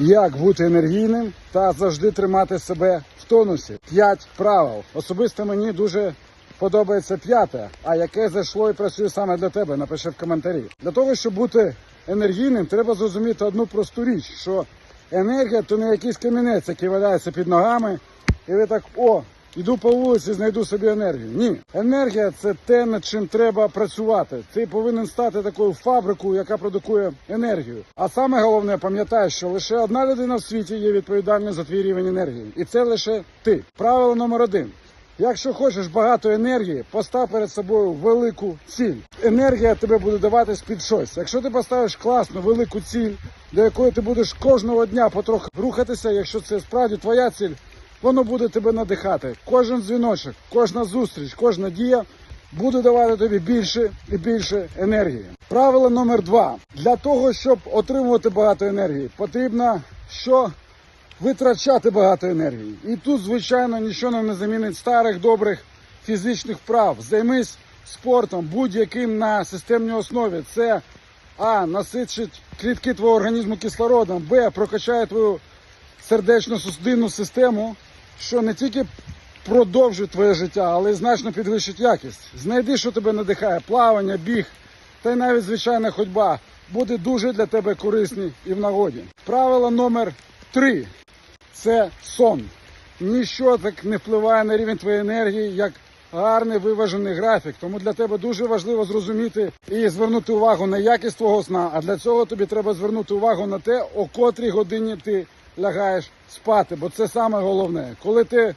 Як бути енергійним та завжди тримати себе в тонусі? П'ять правил. Особисто мені дуже подобається п'яте. А яке зайшло і працює саме для тебе? Напиши в коментарі. Для того, щоб бути енергійним, треба зрозуміти одну просту річ, що енергія то не якийсь камінець, який валяється під ногами, і ви так о. Іду по вулиці, знайду собі енергію. Ні, енергія це те, над чим треба працювати. Ти повинен стати такою фабрикою, яка продукує енергію. А саме головне, пам'ятай, що лише одна людина в світі є відповідальна за твій рівень енергії, і це лише ти. Правило номер один. Якщо хочеш багато енергії, постав перед собою велику ціль. Енергія тебе буде даватись під щось. Якщо ти поставиш класну велику ціль, до якої ти будеш кожного дня потроху рухатися, якщо це справді твоя ціль, воно буде тебе надихати. Кожен дзвіночок, кожна зустріч, кожна дія буде давати тобі більше і більше енергії. Правило номер два: для того, щоб отримувати багато енергії, потрібно що витрачати багато енергії. І тут, звичайно, нічого нам не замінить старих добрих фізичних вправ. Займись спортом будь-яким на системній основі. Це а насичить клітки твого організму кислородом, б прокачає твою сердечно-судинну систему, що не тільки продовжить твоє життя, але й значно підвищить якість. Знайди, що тебе надихає, плавання, біг, та й навіть звичайна ходьба буде дуже для тебе корисні і в нагоді. Правило номер три це сон. Ніщо так не впливає на рівень твоєї енергії, як гарний виважений графік. Тому для тебе дуже важливо зрозуміти і звернути увагу на якість твого сна. А для цього тобі треба звернути увагу на те, о котрій годині ти лягаєш спати. Бо це саме головне. Коли ти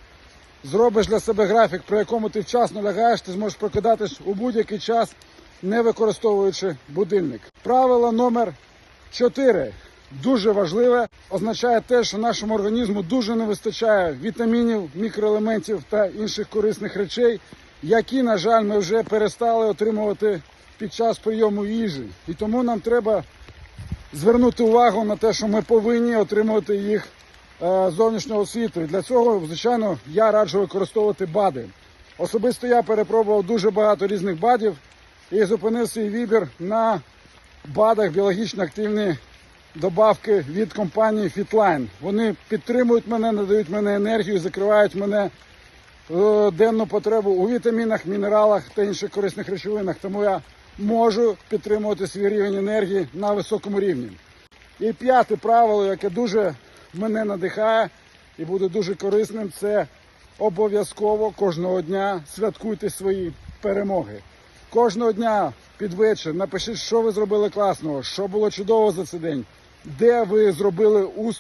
зробиш для себе графік, при якому ти вчасно лягаєш, ти зможеш прокидатись у будь-який час, не використовуючи будильник. Правило номер 4 дуже важливе, означає те, що нашому організму дуже не вистачає вітамінів, мікроелементів та інших корисних речей, які, на жаль, ми вже перестали отримувати під час прийому їжі. І тому нам треба звернути увагу на те, що ми повинні отримувати їх е, зовнішнього світу. І для цього, звичайно, я раджу використовувати БАДи. Особисто я перепробував дуже багато різних БАДів і зупинив свій вибір на БАДах біологічно активні добавки від компанії Fitline. Вони підтримують мене, надають мене енергію, закривають мене е, денну потребу у вітамінах, мінералах та інших корисних речовинах. Тому я можу підтримувати свій рівень енергії на високому рівні. І п'яте правило, яке дуже мене надихає і буде дуже корисним, це обов'язково кожного дня святкуйте свої перемоги. Кожного дня під вечір напишіть, що ви зробили класного, що було чудово за цей день, де ви зробили успіх.